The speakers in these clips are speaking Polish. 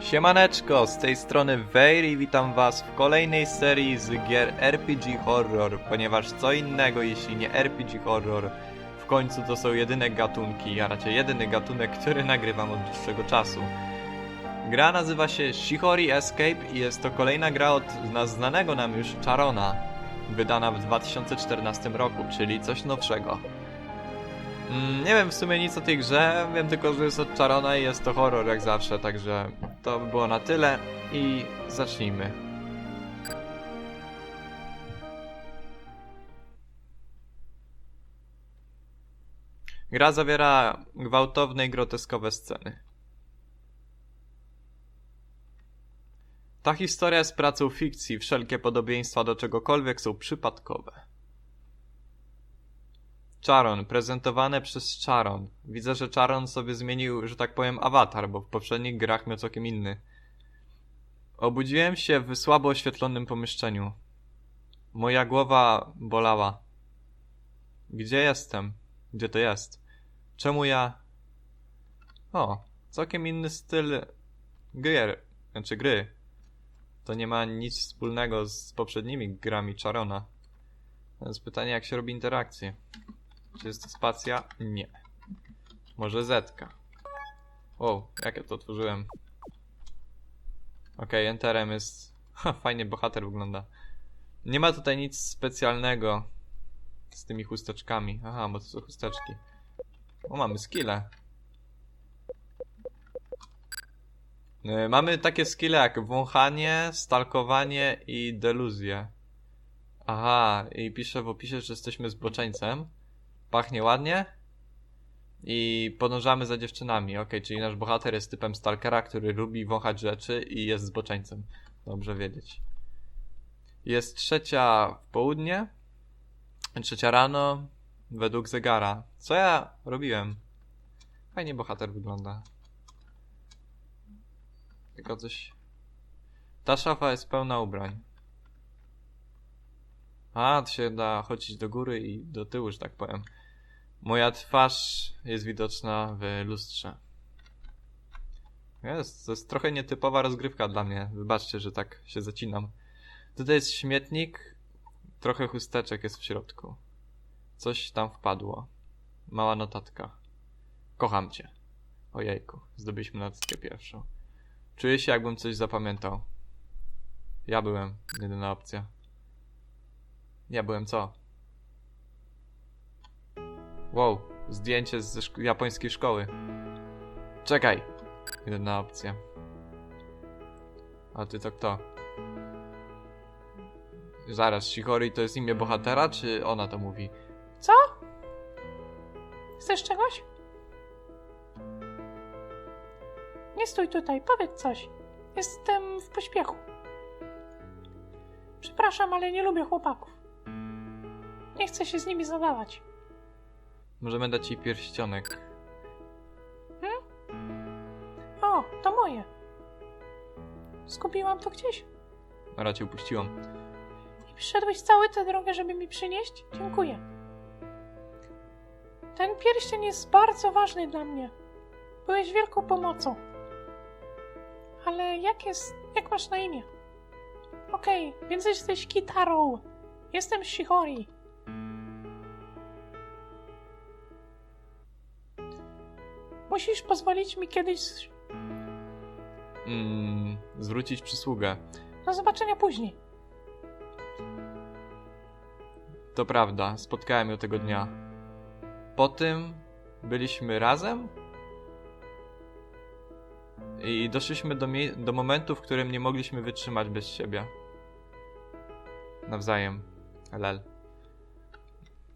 Siemaneczko, z tej strony Weir i witam was w kolejnej serii z gier RPG Horror, ponieważ co innego jeśli nie RPG Horror, w końcu to są jedyne gatunki, a raczej jedyny gatunek, który nagrywam od dłuższego czasu. Gra nazywa się Shihori Escape i jest to kolejna gra od zna- znanego nam już Charona, wydana w 2014 roku, czyli coś nowszego. Mm, Nie wiem w sumie nic o tej grze, wiem tylko, że jest od Charona i jest to horror jak zawsze, także to by było na tyle i zacznijmy. Gra zawiera gwałtowne i groteskowe sceny. Ta historia jest pracą fikcji, wszelkie podobieństwa do czegokolwiek są przypadkowe. Charon, prezentowane przez Charon. Widzę, że Charon sobie zmienił, że tak powiem, awatar, bo w poprzednich grach miał całkiem inny. Obudziłem się w słabo oświetlonym pomieszczeniu. Moja głowa bolała. Gdzie jestem? Gdzie to jest? Czemu ja... O, całkiem inny styl gier, znaczy gry. To nie ma nic wspólnego z poprzednimi grami Charona. Więc pytanie, jak się robi interakcje. Czy jest to spacja? Nie. Może zetka. O, jak ja to otworzyłem. Okej, enterem jest... Ha, fajnie bohater wygląda. Nie ma tutaj nic specjalnego z tymi chusteczkami. Aha, bo to są chusteczki. O, mamy skille. Yy, Mamy takie skille jak wąchanie, stalkowanie i deluzję. Aha, i pisze w opisie, że jesteśmy zboczeńcem. Pachnie ładnie. I podążamy za dziewczynami. Ok, czyli nasz bohater jest typem stalkera, który lubi wąchać rzeczy i jest zboczeńcem. Dobrze wiedzieć. Jest trzecia w południe. Trzecia rano. Według zegara. Co ja robiłem? Fajnie bohater wygląda. Tylko coś... Ta szafa jest pełna ubrań. A, to się da chodzić do góry i do tyłu, że tak powiem. Moja twarz jest widoczna w lustrze. Jest, to jest trochę nietypowa rozgrywka dla mnie. Wybaczcie, że tak się zacinam. Tutaj jest śmietnik, trochę chusteczek jest w środku. Coś tam wpadło. Mała notatka. Kocham cię. Ojejku, zdobyliśmy notatkę pierwszą. Czuję się jakbym coś zapamiętał. Ja byłem, jedyna opcja. Ja byłem co? Wow, zdjęcie ze szk- japońskiej szkoły. Czekaj. Jedna opcja. A ty to kto? Zaraz, Shihori to jest imię bohatera, czy ona to mówi? Co? Chcesz czegoś? Nie stój tutaj, powiedz coś. Jestem w pośpiechu. Przepraszam, ale nie lubię chłopaków. Nie chcę się z nimi zadawać. Możemy dać jej pierścionek. O, to moje. Zgubiłam to gdzieś. A raczej upuściłam. I przyszedłeś całą tę drogę, żeby mi przynieść? Dziękuję. Ten pierścień jest bardzo ważny dla mnie. Byłeś wielką pomocą. Ale jak jest. Jak masz na imię? Okej, więc jesteś Kitarą. Jestem Shihori. Musisz pozwolić mi kiedyś. Mm, zwrócić przysługę. Do zobaczenia później. To prawda, spotkałem ją tego dnia. Po tym byliśmy razem i doszliśmy do, do momentu, w którym nie mogliśmy wytrzymać bez siebie. Nawzajem. Lel.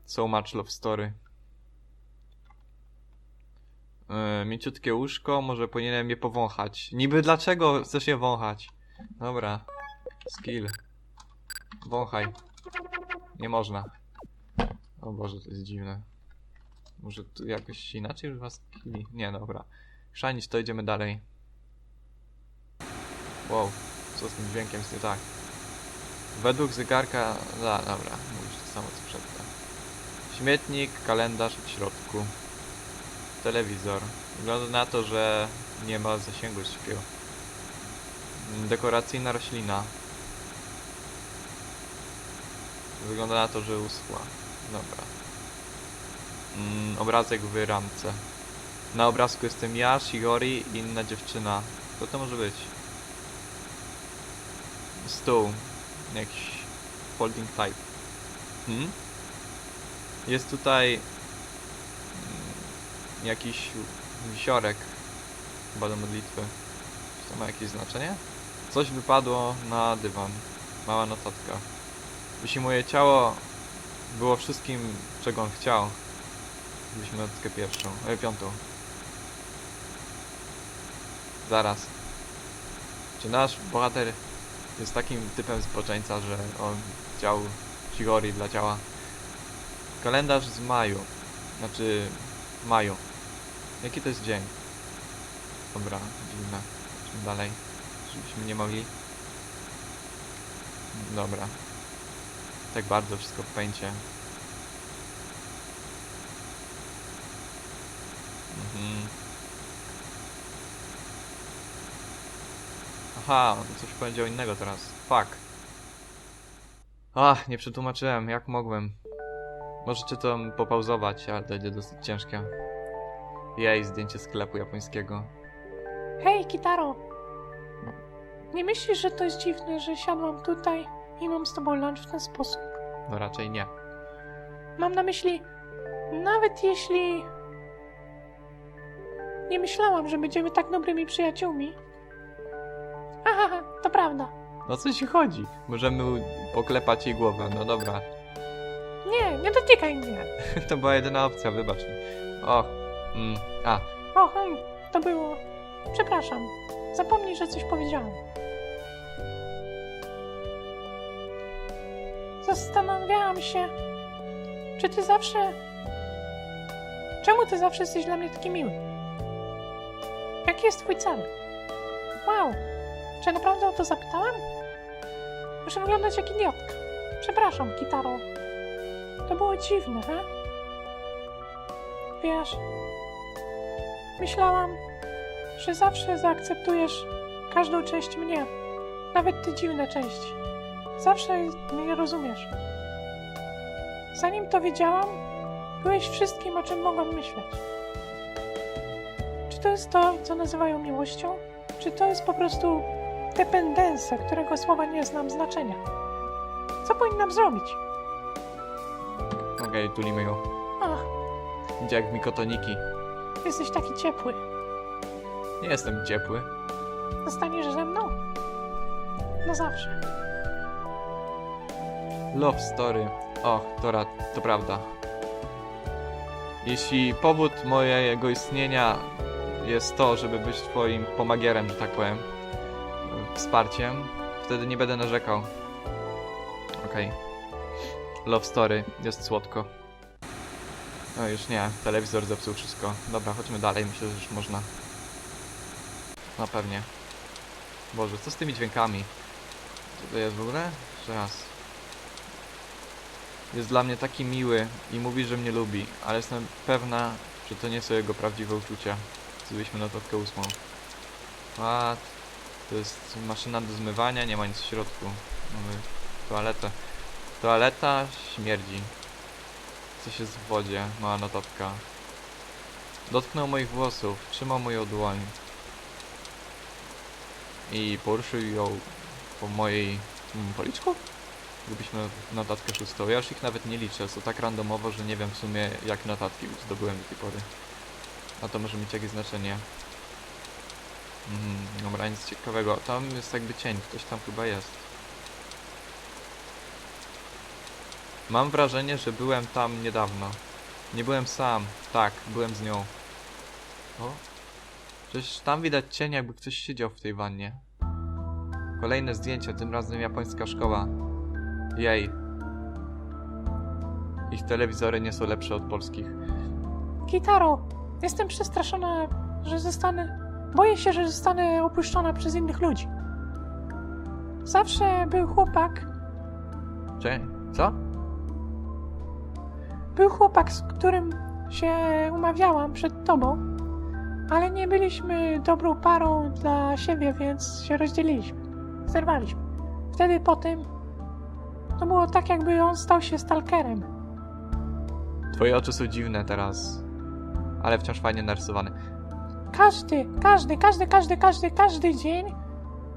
So much love story. Yy, mięciutkie łóżko, może powinienem je powąchać. Niby dlaczego chcesz je wąchać? Dobra. Skill. Wąchaj. Nie można. O Boże, to jest dziwne. Może tu jakoś inaczej używa skilli? Nie, dobra. Chrzanić to idziemy dalej. Wow, co z tym dźwiękiem jest nie tak? Według zegarka... Da, dobra, mówisz to samo co przedtem. Śmietnik, kalendarz w środku. Telewizor. Wygląda na to, że nie ma zasięgu. Mm, Dekoracyjna roślina. Wygląda na to, że uschła. Dobra. Mm, obrazek w ramce. Na obrazku jestem ja, Shigori i inna dziewczyna. Co to może być? Stół. Jakiś folding type. Hmm? Jest tutaj jakiś wisiorek chyba do modlitwy. Czy to ma jakieś znaczenie? Coś wypadło na dywan. Mała notatka. Jeśli moje ciało było wszystkim, czego on chciał, byśmy notkę pierwszą, e, piątą. Zaraz. Czy nasz bohater jest takim typem zboczeńca, że on chciał Shigori dla ciała? Kalendarz z maju. Znaczy, maju. Jaki to jest dzień? Dobra, dziwne. Idźmy dalej. Żebyśmy nie mogli. Dobra. Tak bardzo wszystko w pęcie. Mhm. Aha, on coś powiedział innego teraz. Fuck. Ach, nie przetłumaczyłem, jak mogłem. Możecie to popauzować, ale to będzie dosyć ciężkie. Jej, zdjęcie sklepu japońskiego. Hej, Kitaro! Nie myślisz, że to jest dziwne, że siadłam tutaj i mam z tobą lunch w ten sposób? No raczej nie. Mam na myśli, nawet jeśli nie myślałam, że będziemy tak dobrymi przyjaciółmi. Aha, to prawda. No co ci chodzi? Możemy poklepać jej głowę, no dobra. Nie, nie dotykaj mnie. to była jedyna opcja, wybacz mi. Och, mm, a, O, hmm, to było... Przepraszam. Zapomnij, że coś powiedziałam. Zastanawiałam się, czy ty zawsze... Czemu ty zawsze jesteś dla mnie taki miły? Jaki jest twój cel? Wow, czy naprawdę o to zapytałam? Muszę wyglądać jak idiotka. Przepraszam, Kitaro. To było dziwne, he? Wiesz, Myślałam, że zawsze zaakceptujesz każdą część mnie, nawet te dziwne części. Zawsze mnie rozumiesz. Zanim to wiedziałam, byłeś wszystkim, o czym mogłam myśleć. Czy to jest to, co nazywają miłością? Czy to jest po prostu dependencja, którego słowa nie znam znaczenia? Co powinnam zrobić? okej, tulimy ją. Ach, Idzie jak mikotoniki. Jesteś taki ciepły. Nie jestem ciepły. Zostaniesz ze mną? Na zawsze. Love story. Och, to, ra- to prawda. Jeśli powód mojego istnienia jest to, żeby być twoim pomagierem, że tak powiem, wsparciem, wtedy nie będę narzekał. Okej. Love story. Jest słodko. No już nie, telewizor zepsuł wszystko. Dobra, chodźmy dalej, myślę, że już można. No pewnie. Boże, co z tymi dźwiękami? Co to jest w ogóle? Jeszcze raz. Jest dla mnie taki miły i mówi, że mnie lubi, ale jestem pewna, że to nie są jego prawdziwe uczucia. Zbyliśmy notówkę ósmą. A, to jest maszyna do zmywania, nie ma nic w środku. Mamy toaletę. Toaleta śmierdzi. Coś jest w wodzie, mała notatka. Dotknął moich włosów, trzymał moją dłoń. I poruszył ją po mojej mm, policzku? Gdybyśmy notatkę szóstą. Ja już ich nawet nie liczę, są tak randomowo, że nie wiem w sumie jak notatki zdobyłem do tej pory. A to może mieć jakieś znaczenie. Mhm, dobra, nic ciekawego. Tam jest jakby cień, ktoś tam chyba jest. Mam wrażenie, że byłem tam niedawno. Nie byłem sam. Tak, byłem z nią. O. Przecież tam widać cień, jakby ktoś siedział w tej wannie. Kolejne zdjęcie, tym razem japońska szkoła. Jej. Ich telewizory nie są lepsze od polskich. Kitaro, jestem przestraszona, że zostanę. Boję się, że zostanę opuszczona przez innych ludzi. Zawsze był chłopak. Cze? Co? Był chłopak, z którym się umawiałam przed tobą, ale nie byliśmy dobrą parą dla siebie, więc się rozdzieliliśmy. zerwaliśmy. Wtedy po tym to było tak, jakby on stał się stalkerem. Twoje oczy są dziwne teraz, ale wciąż fajnie narysowane. Każdy, każdy, każdy, każdy, każdy, każdy dzień,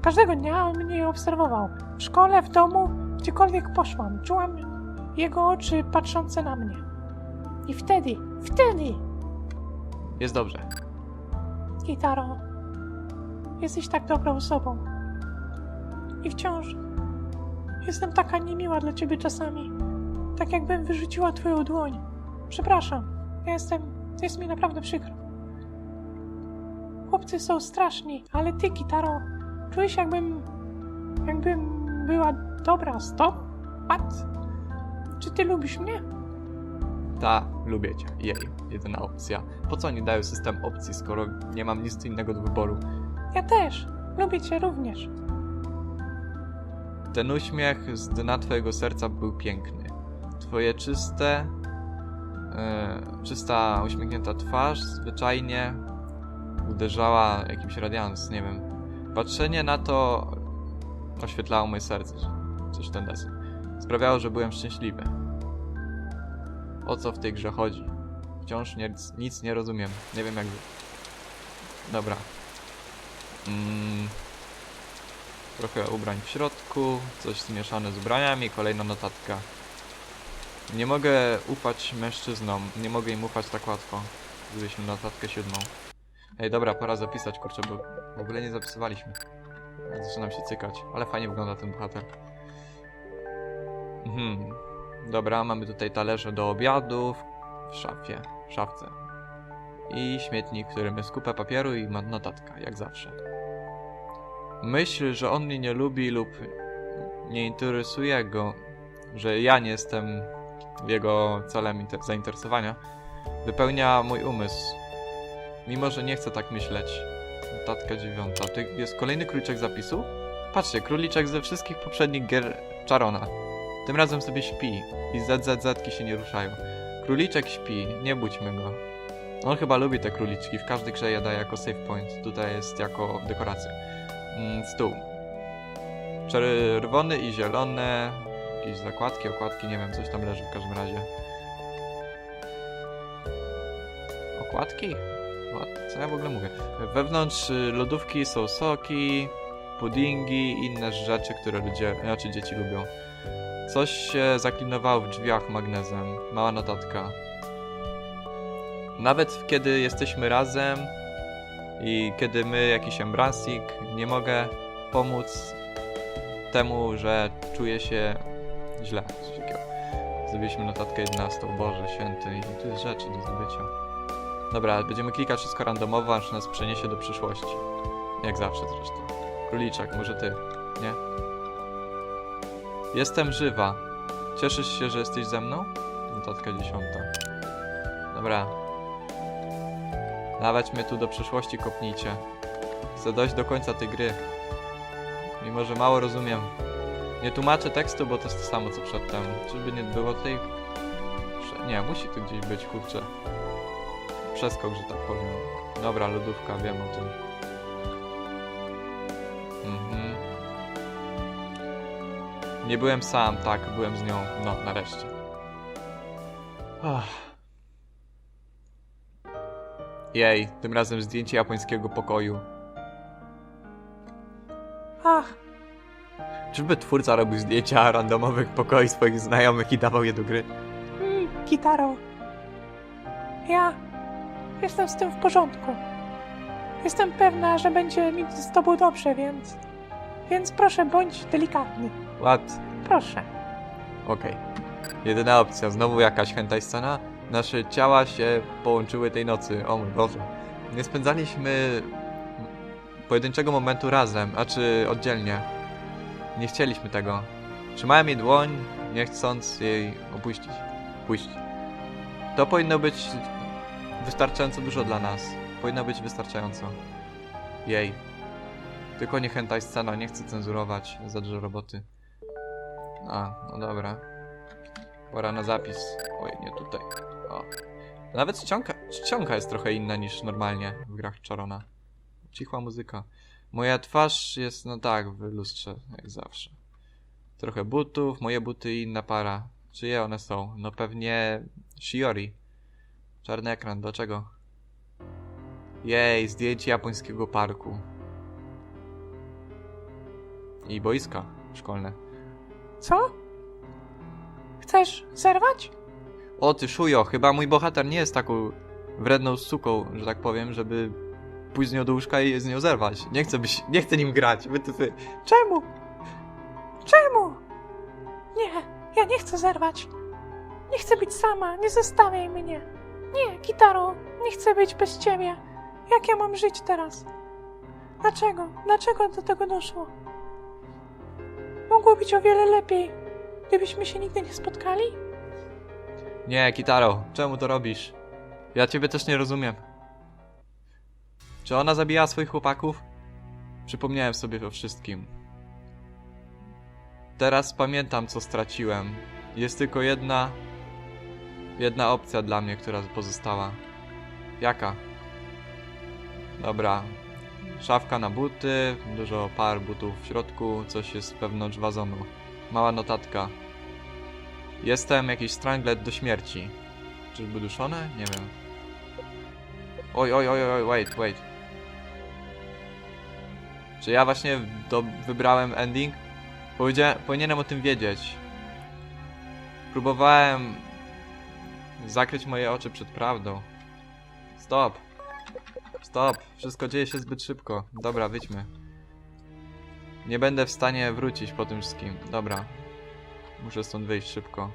każdego dnia on mnie obserwował. W szkole, w domu, gdziekolwiek poszłam. Czułam jego oczy patrzące na mnie. I wtedy, wtedy, Jest dobrze. Gitaro, jesteś tak dobrą osobą. I wciąż jestem taka niemiła dla ciebie czasami. Tak jakbym wyrzuciła twoją dłoń. Przepraszam, ja jestem, jest mi naprawdę przykro. Chłopcy są straszni, ale ty, Gitaro, czuję się jakbym, jakbym była dobra z tobą? What? Czy ty lubisz mnie? Ta, lubię cię. Jej, jedyna opcja. Po co oni dają system opcji, skoro nie mam nic innego do wyboru? Ja też. Lubię cię również. Ten uśmiech z dna twojego serca był piękny. Twoje czyste, e, czysta, uśmiechnięta twarz zwyczajnie uderzała jakimś radians, nie wiem. Patrzenie na to oświetlało moje serce, coś ten deseń. Sprawiało, że byłem szczęśliwy. O co w tej grze chodzi? Wciąż nic, nic nie rozumiem. Nie wiem jak... Dobra. Mm. Trochę ubrań w środku, coś zmieszane z ubraniami, kolejna notatka. Nie mogę ufać mężczyznom, nie mogę im ufać tak łatwo. Zrobiliśmy notatkę siódmą. Ej, dobra, pora zapisać, kurczę, bo w ogóle nie zapisywaliśmy. Zaczynam się cykać, ale fajnie wygląda ten bohater. Mhm. Dobra, mamy tutaj talerze do obiadów w szafie, w szafce. I śmietnik, w którym jest kupa papieru i notatka, jak zawsze. Myśl, że on mnie nie lubi lub nie interesuje go, że ja nie jestem jego celem inte- zainteresowania, wypełnia mój umysł. Mimo, że nie chcę tak myśleć. Notatka dziewiąta. To jest kolejny króliczek zapisu? Patrzcie, króliczek ze wszystkich poprzednich gier Charona. Tym razem sobie śpi i ZZZ-ki się nie ruszają. Króliczek śpi, nie budźmy go. On chyba lubi te króliczki, w każdej grze je daje jako save point, tutaj jest jako dekoracja. Mm, stół. Czerwony i zielone. Jakieś zakładki, okładki, nie wiem, coś tam leży w każdym razie. Okładki? Co ja w ogóle mówię? Wewnątrz y, lodówki są soki, puddingi inne rzeczy, które ludzie, znaczy dzieci lubią. Coś się zaklinowało w drzwiach magnezem. Mała notatka. Nawet kiedy jesteśmy razem i kiedy my, jakiś embrasik, nie mogę pomóc temu, że czuję się źle. Zrobiliśmy notatkę 11. Boże święty, i tu jest rzeczy do zdobycia. Dobra, będziemy klikać wszystko randomowo, aż nas przeniesie do przyszłości. Jak zawsze zresztą. Króliczek, może ty, nie? Jestem żywa. Cieszysz się, że jesteś ze mną? Notatka 10. Dobra. Dawać mnie tu do przyszłości, kopnijcie. Chcę dojść do końca tej gry. Mimo, że mało rozumiem. Nie tłumaczę tekstu, bo to jest to samo co przedtem. Czyżby nie było tej... Nie, musi tu gdzieś być, kurczę. Przeskok, że tak powiem. Dobra, lodówka, wiem o tym. Nie byłem sam, tak, byłem z nią. No, nareszcie. Ach. Jej, tym razem zdjęcie japońskiego pokoju. Ach, Czyżby twórca robił zdjęcia randomowych pokoi swoich znajomych i dawał je do gry? mm, Gitaro. Ja jestem z tym w porządku. Jestem pewna, że będzie mi z tobą dobrze, więc... Więc proszę, bądź delikatny. What? Proszę. Okej. Jedyna opcja, znowu jakaś hentai scena? Nasze ciała się połączyły tej nocy, o mój Boże. Nie spędzaliśmy pojedynczego momentu razem, a czy oddzielnie. Nie chcieliśmy tego. Trzymałem jej dłoń, nie chcąc jej opuścić. Puścić. To powinno być wystarczająco dużo dla nas. Powinno być wystarczająco. Jej. Tylko nie hentai scena, nie chcę cenzurować za dużo roboty. A, no dobra. Pora na zapis. Oj, nie tutaj. O. Nawet czcionka, czcionka jest trochę inna niż normalnie w grach Charona. Cichła muzyka. Moja twarz jest, no tak, w lustrze, jak zawsze. Trochę butów, moje buty i inna para. Czyje one są? No pewnie Shiori. Czarny ekran, do czego? Jej, zdjęcie japońskiego parku. I boiska szkolne. Co? Chcesz zerwać? O ty szujo, chyba mój bohater nie jest taką wredną suką, że tak powiem, żeby pójść z nią do łóżka i z nią zerwać. Nie chcę być, nie chcę nim grać, wytyfy. Czemu? Czemu? Nie, ja nie chcę zerwać. Nie chcę być sama, nie zostawiaj mnie. Nie, Kitaro, nie chcę być bez ciebie. Jak ja mam żyć teraz? Dlaczego? Dlaczego do tego doszło? Mogło być o wiele lepiej, gdybyśmy się nigdy nie spotkali? Nie, Kitaro, czemu to robisz? Ja ciebie też nie rozumiem. Czy ona zabijała swoich chłopaków? Przypomniałem sobie o wszystkim. Teraz pamiętam, co straciłem. Jest tylko jedna. Jedna opcja dla mnie, która pozostała. Jaka? Dobra. Szafka na buty, dużo par butów w środku, coś jest wewnątrz wazonu. Mała notatka. Jestem jakiś stranglet do śmierci. Czyżby duszone? Nie wiem. Oj, oj, oj, oj, wait, wait. Czy ja właśnie do, wybrałem ending? Powiedzia- powinienem o tym wiedzieć. Próbowałem zakryć moje oczy przed prawdą. Stop. Wszystko dzieje się zbyt szybko. Dobra, wyjdźmy. Nie będę w stanie wrócić po tym wszystkim. Dobra. Muszę stąd wyjść szybko.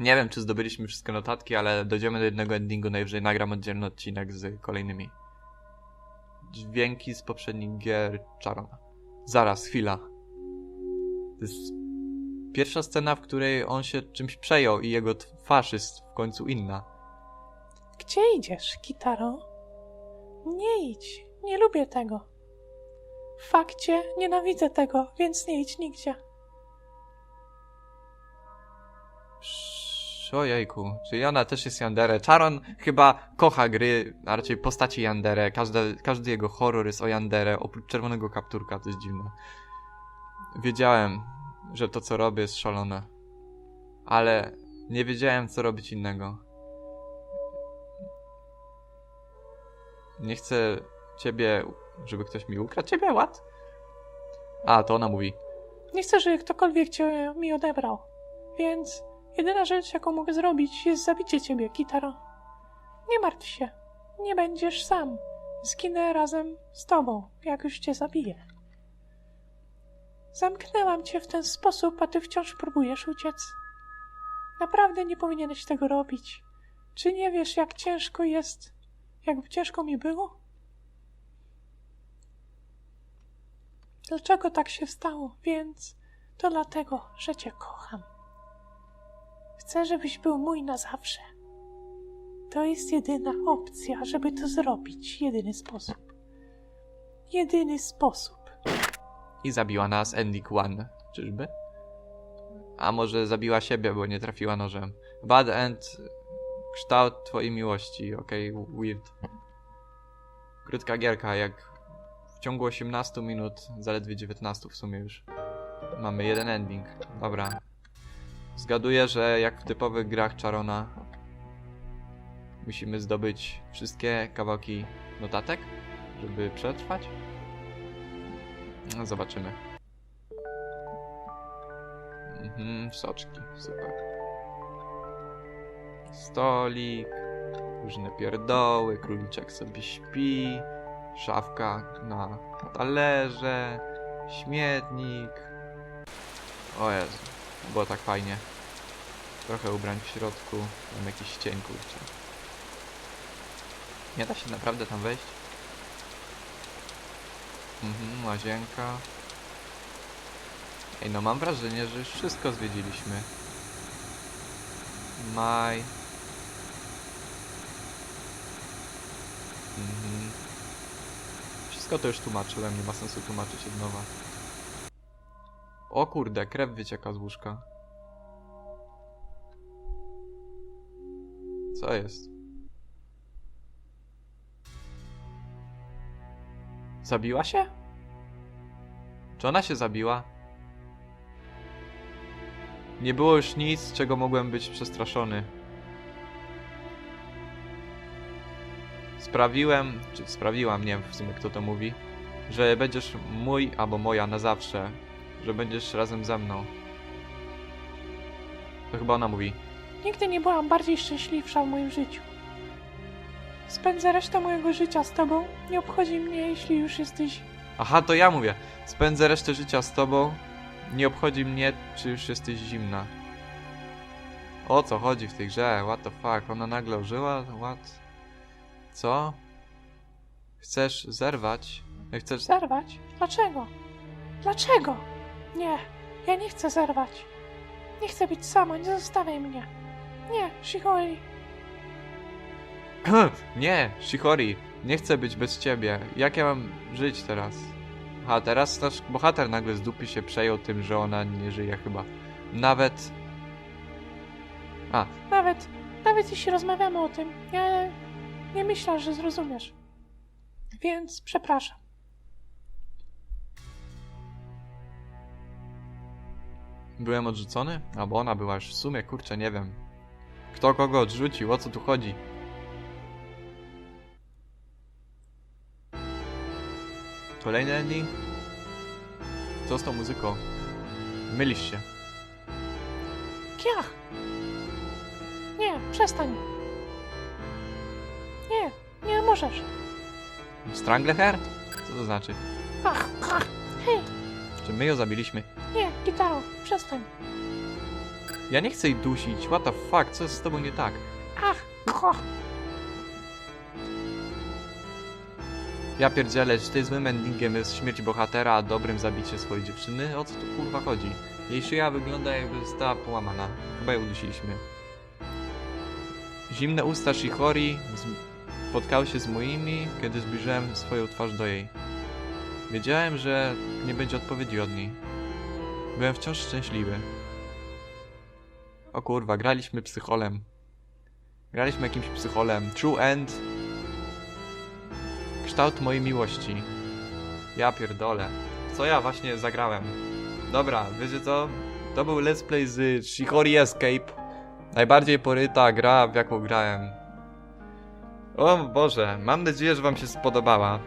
Nie wiem, czy zdobyliśmy wszystkie notatki, ale dojdziemy do jednego endingu. Najwyżej nagram oddzielny odcinek z kolejnymi. Dźwięki z poprzednich gier Charona. Zaraz, chwila. To jest pierwsza scena, w której on się czymś przejął i jego twarz jest w końcu inna. Gdzie idziesz, Kitaro? Nie idź, nie lubię tego. W fakcie nienawidzę tego, więc nie idź nigdzie. Psz, Ojejku, czyli ona też jest Yandere. Charon chyba kocha gry, a raczej postaci Yandere. Każdy, każdy jego horror jest o Yandere, oprócz czerwonego kapturka, to jest dziwne. Wiedziałem, że to co robię jest szalone. Ale nie wiedziałem co robić innego. Nie chcę ciebie, żeby ktoś mi ukradł ciebie, what? A, to ona mówi. Nie chcę, żeby ktokolwiek cię mi odebrał. Więc jedyna rzecz, jaką mogę zrobić, jest zabicie ciebie, Kitaro. Nie martw się. Nie będziesz sam. Zginę razem z tobą, jak już cię zabiję. Zamknęłam cię w ten sposób, a ty wciąż próbujesz uciec. Naprawdę nie powinieneś tego robić. Czy nie wiesz, jak ciężko jest, jak ciężko mi było? Dlaczego tak się stało? Więc to dlatego, że cię kocham. Chcę, żebyś był mój na zawsze. To jest jedyna opcja, żeby to zrobić. Jedyny sposób. Jedyny sposób. I zabiła nas Ending One. Czyżby? A może zabiła siebie, bo nie trafiła nożem. Bad End. Kształt twojej miłości. Okej, weird. Krótka gierka, jak w ciągu 18 minut, zaledwie 19 w sumie już. Mamy jeden ending. Dobra. Zgaduję, że jak w typowych grach Charona musimy zdobyć wszystkie kawałki notatek, żeby przetrwać. No, zobaczymy. Mhm, soczki, super. Stolik, różne pierdoły, króliczek sobie śpi, szafka na talerze, śmietnik. O Jezu, było tak fajnie. Trochę ubrań w środku, mam jakiś cień kurczę. Nie da się naprawdę tam wejść? Mhm, łazienka. Ej, no mam wrażenie, że już wszystko zwiedziliśmy. Maj. Mhm. Wszystko to już tłumaczyłem, nie ma sensu tłumaczyć od nowa. O kurde, krew wycieka z łóżka. Co jest? Zabiła się? Czy ona się zabiła? Nie było już nic, czego mogłem być przestraszony. Sprawiłem, czy sprawiłam, nie wiem w sumie kto to mówi, że będziesz mój albo moja na zawsze, że będziesz razem ze mną. To chyba ona mówi. Nigdy nie byłam bardziej szczęśliwsza w moim życiu. Spędzę resztę mojego życia z tobą. Nie obchodzi mnie, jeśli już jesteś. Aha, to ja mówię. Spędzę resztę życia z tobą. Nie obchodzi mnie, czy już jesteś zimna. O co chodzi w tej grze? What the fuck? Ona nagle użyła? What? Co? Chcesz zerwać? Chcesz... Zerwać? Dlaczego? Dlaczego? Nie, ja nie chcę zerwać. Nie chcę być sama, nie zostawiaj mnie. Nie, Shihori. nie, Shihori. Nie chcę być bez ciebie. Jak ja mam żyć teraz? A teraz nasz bohater nagle z dupy się przejął tym, że ona nie żyje chyba. Nawet... A, Nawet, nawet jeśli rozmawiamy o tym, ja nie myślę, że zrozumiesz. Więc przepraszam. Byłem odrzucony? Albo ona była już w sumie, kurczę, nie wiem. Kto kogo odrzucił, o co tu chodzi? Kolejny ending? Co z tą muzyką? Mylisz się. Kiach! Nie, przestań. Nie, możesz. Stranglehair? Co to znaczy? Ach, ach, hej, Czy my ją zabiliśmy? nie, gitaro, przestań. Ja nie chcę jej dusić, what the fuck, co jest z tobą nie tak? Ach, ach. Ja pierdzielę, czy ty złym endingiem jest śmierć bohatera, a dobrym zabicie swojej dziewczyny? O co tu kurwa chodzi? Jej szyja wygląda jakby została połamana. Chyba ją udusiliśmy. Zimne usta Shihori spotkały się z moimi, kiedy zbliżyłem swoją twarz do jej. Wiedziałem, że nie będzie odpowiedzi od niej. Byłem wciąż szczęśliwy. O kurwa, graliśmy psycholem. Graliśmy jakimś psycholem. True End kształt mojej miłości. Ja pierdolę. Co ja właśnie zagrałem? Dobra, wiecie co? To był let's play z Shihori Escape. Najbardziej poryta gra, w jaką grałem. O Boże, mam nadzieję, że wam się spodobała.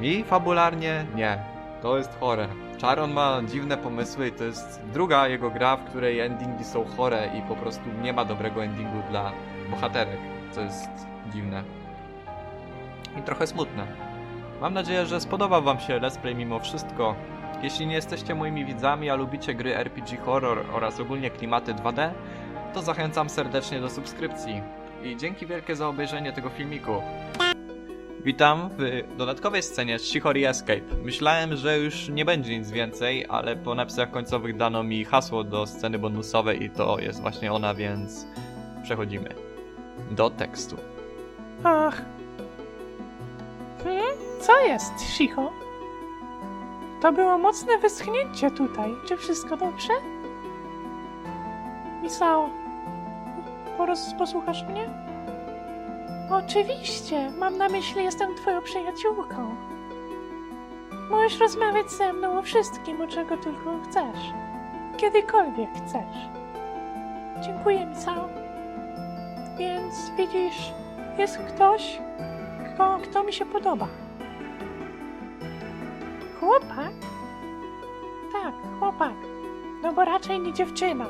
Mi fabularnie? Nie. To jest chore. Charon ma dziwne pomysły i to jest druga jego gra, w której endingi są chore i po prostu nie ma dobrego endingu dla bohaterek. Co jest dziwne i trochę smutne. Mam nadzieję, że spodobał Wam się Let's Play mimo wszystko. Jeśli nie jesteście moimi widzami, a lubicie gry RPG horror oraz ogólnie klimaty 2D, to zachęcam serdecznie do subskrypcji. I dzięki wielkie za obejrzenie tego filmiku. Witam w dodatkowej scenie z Shihori Escape. Myślałem, że już nie będzie nic więcej, ale po napisach końcowych dano mi hasło do sceny bonusowej i to jest właśnie ona, więc przechodzimy do tekstu. Ach. Hmm? Co jest, Shiho? To było mocne wyschnięcie tutaj. Czy wszystko dobrze? Misao, poros posłuchasz mnie? Oczywiście, mam na myśli, jestem twoją przyjaciółką. Możesz rozmawiać ze mną o wszystkim, o czego tylko chcesz. Kiedykolwiek chcesz. Dziękuję, Misao. Więc widzisz, jest ktoś, kto, kto mi się podoba. Chłopak? Tak, chłopak. No bo raczej nie dziewczyna.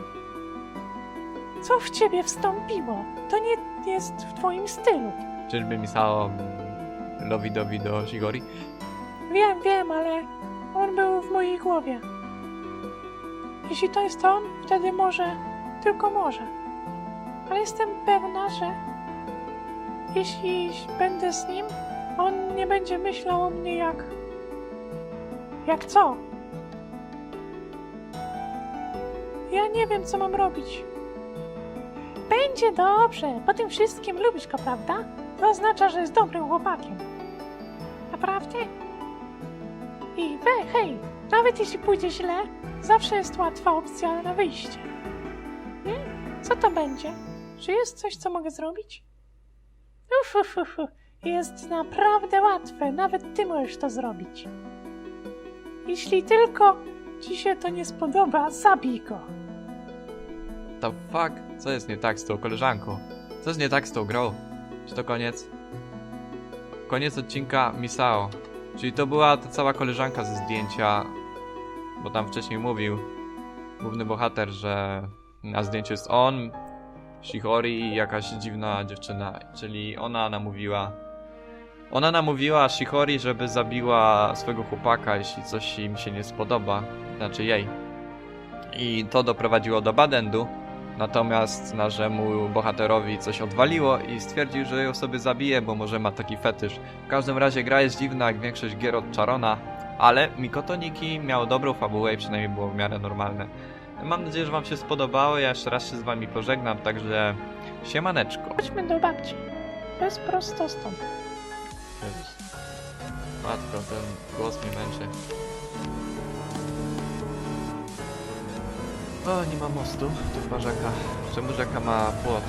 Co w ciebie wstąpiło? To nie jest w twoim stylu. Czyżby Misao lowi dowi do Shigori? Wiem, wiem, ale on był w mojej głowie. Jeśli to jest on, wtedy może, tylko może. Ale jestem pewna, że jeśli będę z nim, on nie będzie myślał o mnie jak. Jak co? Ja nie wiem, co mam robić. Będzie dobrze. Po tym wszystkim lubisz go, prawda? To oznacza, że jest dobrym chłopakiem. Naprawdę? I we, hej, nawet jeśli pójdzie źle, zawsze jest łatwa opcja na wyjście. Nie? Co to będzie? Czy jest coś, co mogę zrobić? Uf, uf, uf, uf. Jest naprawdę łatwe, nawet ty możesz to zrobić. Jeśli tylko ci się to nie spodoba, zabij go. The fuck? Co jest nie tak z tą koleżanką? Co jest nie tak z tą grą? Czy to koniec? Koniec odcinka Misao. Czyli to była ta cała koleżanka ze zdjęcia, bo tam wcześniej mówił główny bohater, że na zdjęciu jest on, Shihori i jakaś dziwna dziewczyna, czyli ona namówiła ona namówiła Shihori, żeby zabiła swojego chłopaka, jeśli coś im się nie spodoba, znaczy jej. I to doprowadziło do badendu, natomiast naszemu bohaterowi coś odwaliło i stwierdził, że ją sobie zabije, bo może ma taki fetysz. W każdym razie gra jest dziwna, jak większość gier od Charona, ale Mikoto Niki miał dobrą fabułę i przynajmniej było w miarę normalne. Mam nadzieję, że wam się spodobało, ja jeszcze raz się z wami pożegnam, także siemaneczko. Chodźmy do babci. Jest prosto stąd. Matko, ten głos mnie męczy. O, nie ma mostu, to chyba rzeka. Czemu rzeka ma płot?